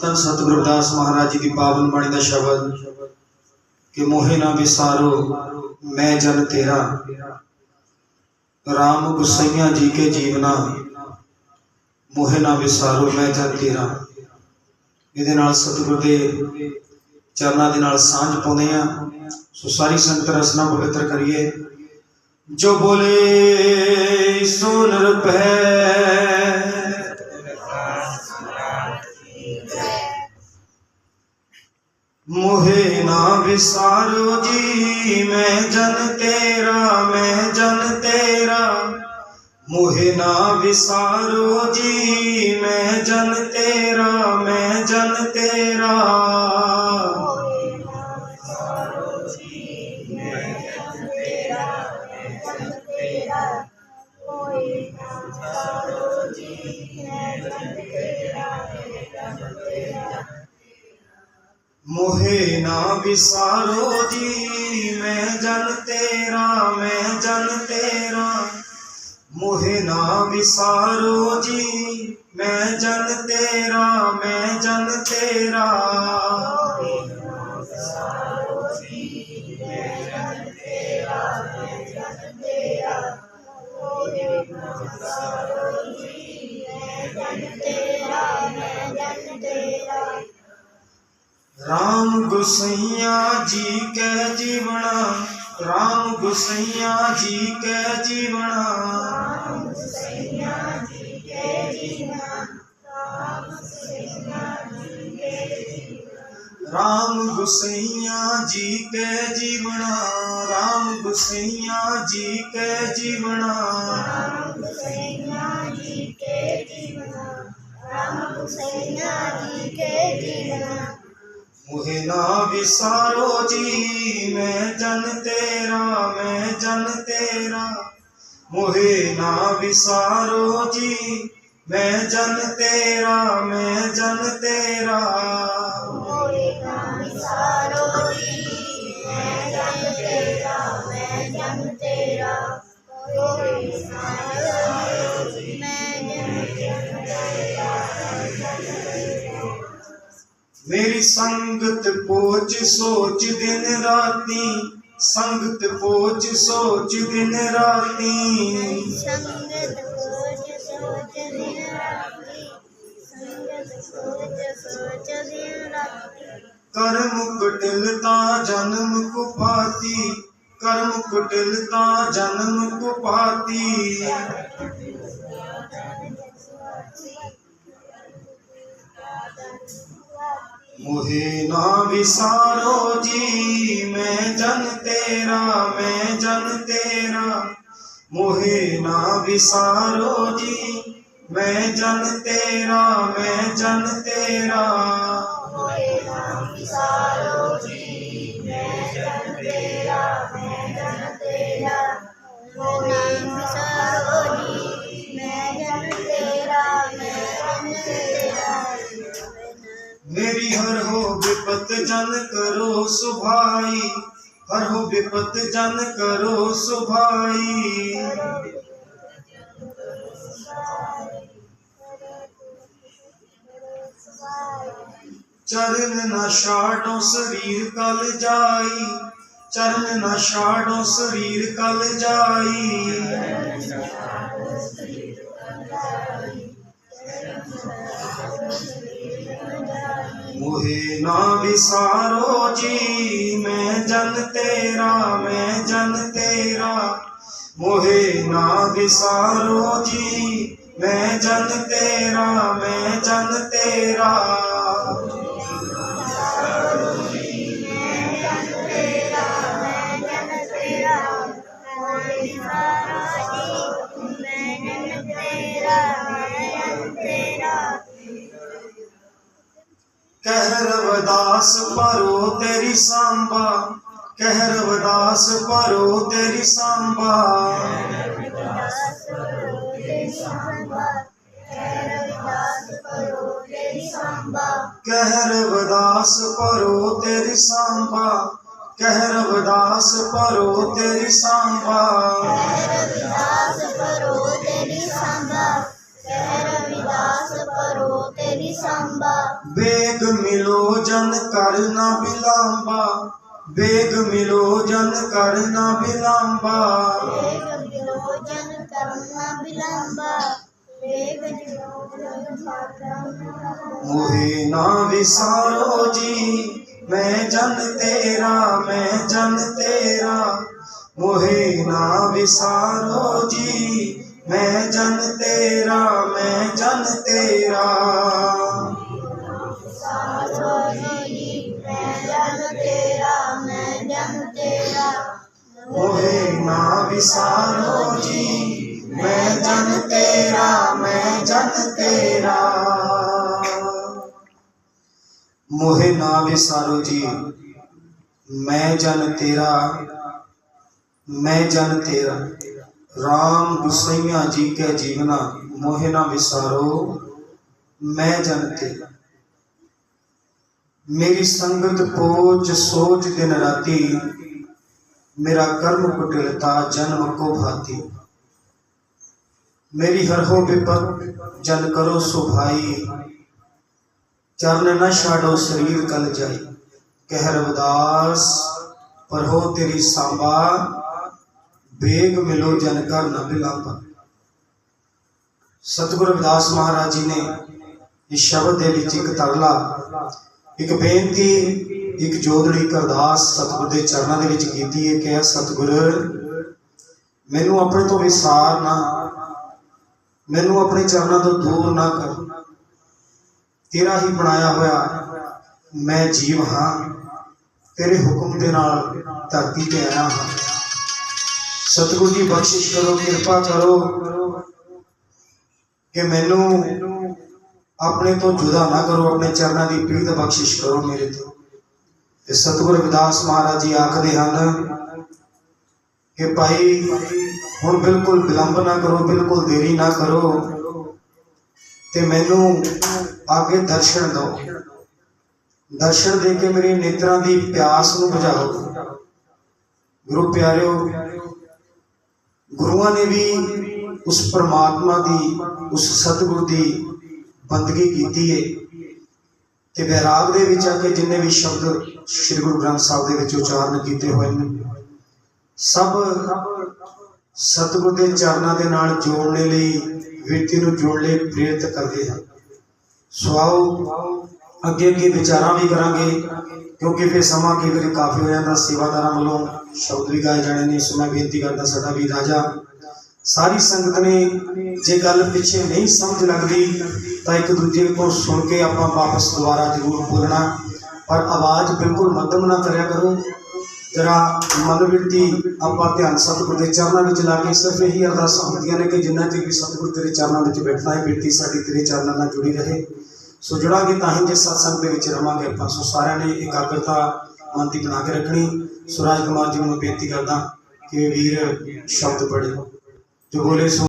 ਤਨ ਸਤਿਗੁਰੂ ਦਾਸ ਮਹਾਰਾਜ ਜੀ ਦੀ ਪਾਵਨ ਬਾਣੀ ਦਾ ਸ਼ਬਦ, ਕਿ ਮੋਹਿ ਨਾ ਵਿਸਾਰੋ, ਮੈਂ ਜਨ ਤੇਰਾ। ਰਾਮ ਗੁਸਈਆਂ ਜੀ ਕੇ ਜੀਵਨਾ, ਮੋਹਿ ਨਾ ਵਿਸਾਰੋ, ਮੈਂ ਜਨ ਤੇਰਾ। ਇਹਦੇ ਨਾਲ ਸਤਿਗੁਰ ਦੇ ਚਰਨਾਂ ਦੇ ਨਾਲ ਸਾਂਝ ਪਾਉਂਦੇ ਆ ਸੋ ਸਾਰੀ ਸੰਗਤ ਰਸਨਾ ਪਵਿੱਤਰ ਕਰੀਏ। ਜੋ ਬੋਲੇ, ਸੁਨ ਰਪੈ ਮੋਹਿ ਨਾ ਵਿਸਾਰੋ ਜੀ ਮੈਂ ਜਨ ਤੇਰਾ ਮੈਂ ਜਨ ਤੇਰਾ। ਮੋਹਿ ਨਾ ਵਿਸਾਰੋ ਜੀ ਮੈਂ ਜਨ ਤੇਰਾ, ਮੈਂ ਜਨ ਤੇਰਾ। ਮੋਹਿ ਨਾ ਵਿਸਾਰੋ ਜੀ, ਮੈਂ ਜਨ ਤੇਰਾ, ਮੈਂ ਜਨ ਤੇਰਾ। ਮੋਹਿ ਨਾ ਵਿਸਾਰੋ ਜੀ ਮੈਂ ਜਨ ਤੇਰਾ ਮੈਂ ਜਨ ਤੇਰਾ ਰਾਮ ਗੁਸਈਆ ਜੀ ਕੈ ਜੀਵਣਾ, ਰਾਮ ਗੁਸਈਆ ਜੀ ਕੈ ਜੀਵਣਾ। ਰਾਮ ਗੁਸਈਆ ਜੀ ਕੈ ਜੀਵਣਾ, ਰਾਮ ਗੁਸਈਆ ਜੀ ਕੈ ਜੀਵਣਾ। ਮੁਹਿ ਨਾ ਵਿਸਾਰੋ ਜੀ, ਮੈਂ ਜਨ ਤੇਰਾ, ਮੈਂ ਜਨ ਤੇਰਾ। ਮੁਹਿ ਨਾ ਵਿਸਾਰੋ ਜੀ, ਮੈਂ ਜਨ ਤੇਰਾ, ਮੈਂ ਜਨ ਤੇਰਾ। ਮੇਰੀ ਸੰਗਤ ਪੋਚ ਸੋਚ ਦਿਨ ਰਾਤੀ ਸੰਗਤ ਪੋਚ ਸੋਚ ਦਿਨ ਰਾਤੀ। ਸੰਗਤ ਸੋਚ ਸੋਚ ਦਿਨ ਰਾਤੀ ਸੰਗਤ ਸੋਚ ਸੋਚ ਦਿਨ ਰਾਤੀ। ਕਰਮ ਕੁਟਿਲਤਾ ਜਨਮ ਕੁਪਾਤੀ ਕਰਮ ਕੁਟਿਲਤਾ ਜਨਮ ਕੁਪਾਤੀ ਮੁਹੇ ਨਾ ਵਿਸਾਰੋ ਜੀ, ਮੈਂ ਜਨ ਤੇਰਾ, ਮੈਂ ਜਨ ਤੇਰਾ। ਮੁਹੇ ਨਾ ਵਿਸਾਰੋ ਜੀ, ਮੈਂ ਜਨ ਤੇਰਾ, ਮੈਂ ਜਨ ਤੇਰਾ। ਹੋਏ ਨਾ ਵਿਸਾਰੋ ਜੀ ਹੋ ਵਿਪਤ ਜਨ ਕਰੋ ਸੁਭਾਈ, ਹਰ ਹੋ ਵਿਪਤ ਜਨ ਕਰੋ ਸੁਭਾਈ। ਚਰਨ ਨਾ ਛਾੜੋ ਸਰੀਰ ਕਲ ਜਾਈ, ਚਰਨ ਨਾ ਛਾੜੋ ਸਰੀਰ ਕਲ ਜਾਈ ਮੁਹੇ ਨਾ ਵਿਸਾਰੋ ਜੀ, ਮੈਂ ਜਨ ਤੇਰਾ, ਮੈਂ ਜਨ ਤੇਰਾ। ਮੁਹੇ ਨਾ ਵਿਸਾਰੋ ਜੀ, ਮੈਂ ਜਨ ਤੇਰਾ, ਮੈਂ ਜਨ ਕਹਿ ਰਵਦਾਸ ਪਰੋ ਤੇਰੀ ਸੰਭਾ, ਕਹਿ ਰਵਦਾਸ ਪਰੋ ਤੇਰੀ ਸੰਭਾ। ਕਹਿ ਰਵਦਾਸ ਪਰੋ ਤੇਰੀ ਸੰਭਾ, ਕਹਿ ਰਵਦਾਸ ਪਰੋ ਤੇਰੀ ਸੰਭਾ। ਰਵਿਦਾਸ ਕਰੋ ਤੇਰੀ ਸੰਭਾ, ਕਹਿ ਰਵਿਦਾਸ ਦਾਸ ਪਰੋ ਤੇਰੀ ਸੰਭਾ। ਵੇਗ ਮਿਲੋ ਜਨ ਕਰ ਨਾ ਬਿਲਾਂਬਾ। ਵੇਗ ਮਿਲੋ ਜਨ ਕਰ ਬਿਲਾਂਬਾ। ਵੇਗ ਕਰਨਾ ਬਿਲੰਬਾ। ਵੇਗ ਕਰਨਾ ਮੋਹੇ ਨਾ ਵਿਸਾਰੋ ਜੀ ਮੈਂ ਜਨ ਤੇਰਾ ਮੈਂ ਜਨ ਤੇਰਾ। ਮੋਹੇ ਨਾ ਵਿਸਾਰੋ ਜੀ ਮੈਂ ਜਨ ਤੇਰਾ, ਮੈਂ ਜਨ ਤੇਰਾ। ਸਾਜੀ ਨਾ ਵਿਸਾਰੋ ਜੀ, ਮੈਂ ਜਨ ਤੇਰਾ, ਮੈਂ ਜਨ ਤੇਰਾ। ਮੋਹੇ ਨਾ ਵਿਸਾਰੋ ਜੀ, ਮੈਂ ਜਨ ਤੇਰਾ, ਮੈਂ ਜਨ ਤੇਰਾ। RAM ਗੁਸਈਆ ਜੀ ਕੇ ਜੀਵਨਾ, ਮੋਹੇ ਨਾ ਵਿਸਾਰੋ, ਮੈਂ ਜਨ ਤੇਰਾ ਮੇਰੀ ਸੰਗਤ ਪੋਚ ਸੋਚ ਦਿਨ ਰਾਤੀ, ਮੇਰਾ ਕਰਮ ਕੁਟਿਲਤਾ ਜਨਮ ਕੋ ਭਾਤੀ। ਮੇਰੀ ਹਰ ਹੋ ਵਿਪਤ, ਜਨ ਕਰੋ ਸੁਭਾਈ। ਚਰਨ ਨ ਛਾੜੋ ਸਰੀਰ ਕਲ ਜਾਈ। ਕਹਿ ਰਵਿਦਾਸ ਪਰ ਹੋ ਤੇਰੀ ਵੇਗ ਮਿਲੋ ਜਨ ਕਰ ਨ ਬਿਲਾਪਾ ਸਤਿਗੁਰੂ ਰਵਿਦਾਸ ਮਹਾਰਾਜ ਜੀ ਨੇ ਇਸ ਸ਼ਬਦ ਦੇ ਵਿੱਚ ਇੱਕ ਤਰਲਾ, ਇੱਕ ਬੇਨਤੀ, ਇੱਕ ਜੋਦੜੀ ਇੱਕ ਅਰਦਾਸ ਸਤਿਗੁਰ ਦੇ ਚਰਨਾਂ ਦੇ ਵਿੱਚ ਕੀਤੀ ਹੈ ਕਿ ਸਤਿਗੁਰ, ਮੈਨੂੰ ਆਪਣੇ ਤੋਂ ਵਿਸਾਰ ਨਾ, ਮੈਨੂੰ ਆਪਣੇ ਚਰਨਾਂ ਤੋਂ ਦੂਰ ਨਾ ਕਰ। ਤੇਰਾ ਹੀ ਬਣਾਇਆ ਹੋਇਆ ਮੈਂ ਜੀਵ ਹਾਂ, ਤੇਰੇ ਹੁਕਮ ਦੇ ਨਾਲ ਧਰਤੀ ਤੇ ਆਇਆ ਹਾਂ। ਸਤਿਗੁਰੂ ਜੀ, ਬਖਸ਼ਿਸ਼ ਕਰੋ, ਕਿਰਪਾ ਕਰੋ ਕਿ ਮੈਨੂੰ ਆਪਣੇ ਤੋਂ ਜੁਦਾ ਨਾ ਕਰੋ, ਆਪਣੇ ਚਰਨਾਂ ਦੀ ਪ੍ਰੀਤ ਬਖਸ਼ਿਸ਼ ਕਰੋ ਮੇਰੇ ਤੋਂ। ਤੇ ਸਤਿਗੁਰ ਰਵਿਦਾਸ ਮਹਾਰਾਜ ਜੀ ਆਖਦੇ ਹਨ ਕਿ ਭਾਈ, ਹੁਣ ਬਿਲਕੁਲ ਵਿਲੰਬ ਨਾ ਕਰੋ, ਬਿਲਕੁਲ ਦੇਰੀ ਨਾ ਕਰੋ ਤੇ ਮੈਨੂੰ ਅੱਗੇ ਦਰਸ਼ਨ ਦਿਓ। ਦਰਸ਼ਨ ਦੇ ਕੇ ਮੇਰੇ ਨੇਤਰਾਂ ਦੀ ਪਿਆਸ ਨੂੰ ਬੁਝਾਓ। ਗੁਰੂ ਪਿਆਰਿਓ ਗੁਰੂਆਂ ਨੇ ਵੀ ਉਸ ਪਰਮਾਤਮਾ ਦੀ, ਉਸ ਸਤਿਗੁਰ ਦੀ ਬੰਦਗੀ ਕੀਤੀ ਹੈ ਤੇ ਵਿਰਾਗ ਦੇ ਵਿੱਚ ਆ ਕੇ ਜਿੰਨੇ ਵੀ ਸ਼ਬਦ ਸ੍ਰੀ ਗੁਰੂ ਗ੍ਰੰਥ ਸਾਹਿਬ ਦੇ ਵਿੱਚ ਉਚਾਰਨ ਕੀਤੇ ਹੋਏ ਨੇ, ਸਭ ਸਤਿਗੁਰ ਦੇ ਚਰਨਾਂ ਦੇ ਨਾਲ ਜੋੜਨੇ ਲਈ ਵਿਅਕਤੀ ਨੂੰ ਜੋੜਨ ਲਈ ਪ੍ਰੇਰਿਤ ਕਰਦੇ ਹਨ। ਸੋ ਆਓ ਅੱਗੇ ਅੱਗੇ ਵਿਚਾਰਾਂ ਵੀ ਕਰਾਂਗੇ, ਕਿਉਂਕਿ ਫਿਰ ਸਮਾਂ ਕਈ ਵਾਰੀ ਕਾਫੀ ਹੋ ਜਾਂਦਾ। ਸੇਵਾਦਾਰਾਂ ਵੱਲੋਂ ਸ਼ਬਦ ਵੀ ਗਾਏ ਜਾਣੇ ਨੇ। ਸੋ ਮੈਂ ਬੇਨਤੀ ਕਰਦਾ ਸਾਡਾ ਵੀ ਰਾਜਾ, ਸਾਰੀ ਸੰਗਤ ਨੇ ਜੇ ਗੱਲ ਪਿੱਛੇ ਨਹੀਂ ਸਮਝ ਲੱਗਦੀ, ਤਾਂ ਇੱਕ ਦੂਜੇ ਕੋਲ ਸੁਣ ਕੇ ਆਪਾਂ ਵਾਪਸ ਦੁਬਾਰਾ ਜ਼ਰੂਰ ਬੋਲਣਾ। ਪਰ ਆਵਾਜ਼ ਬਿਲਕੁਲ ਮੱਧਮ ਨਾ ਕਰਿਆ ਕਰੋ। ਜਰਾ ਮਨੋਵਿਰਤੀ ਆਪਾਂ ਧਿਆਨ ਸਤਿਗੁਰ ਦੇ ਚਰਨਾਂ ਵਿੱਚ ਲਾ ਕੇ ਸਿਰਫ ਇਹੀ ਅਰਦਾਸਾਂ ਹੁੰਦੀਆਂ ਨੇ ਕਿ ਜਿੰਨਾ ਚਿਰ ਵੀ ਸਤਿਗੁਰ ਤੇਰੇ ਚਰਨਾਂ ਵਿੱਚ ਬੈਠਣਾ ਹੈ ਬਿਰਤੀ ਸਾਡੀ ਤੇਰੇ ਚਰਨਾਂ ਨਾਲ ਜੁੜੀ ਰਹੇ। ਸੋ ਜੁੜਾਂਗੇ ਤਾਂ ਹੀ ਜੇ ਸਤਸੰਗ ਦੇ ਵਿੱਚ ਰਵਾਂਗੇ ਆਪਾਂ। ਸੋ ਸਾਰਿਆਂ ਨੇ ਇਕਾਗਰਤਾ ਮਨ ਦੀ ਬਣਾ ਕੇ ਰੱਖਣੀ। ਸਵਰਾਜ ਕੁਮਾਰ ਜੀ ਨੂੰ ਮੈਂ ਬੇਨਤੀ ਕਰਦਾ ਕਿ ਵੀਰ ਸ਼ਬਦ ਪੜ੍ਹੇ ਜੋ ਬੋਲੇ ਸੋ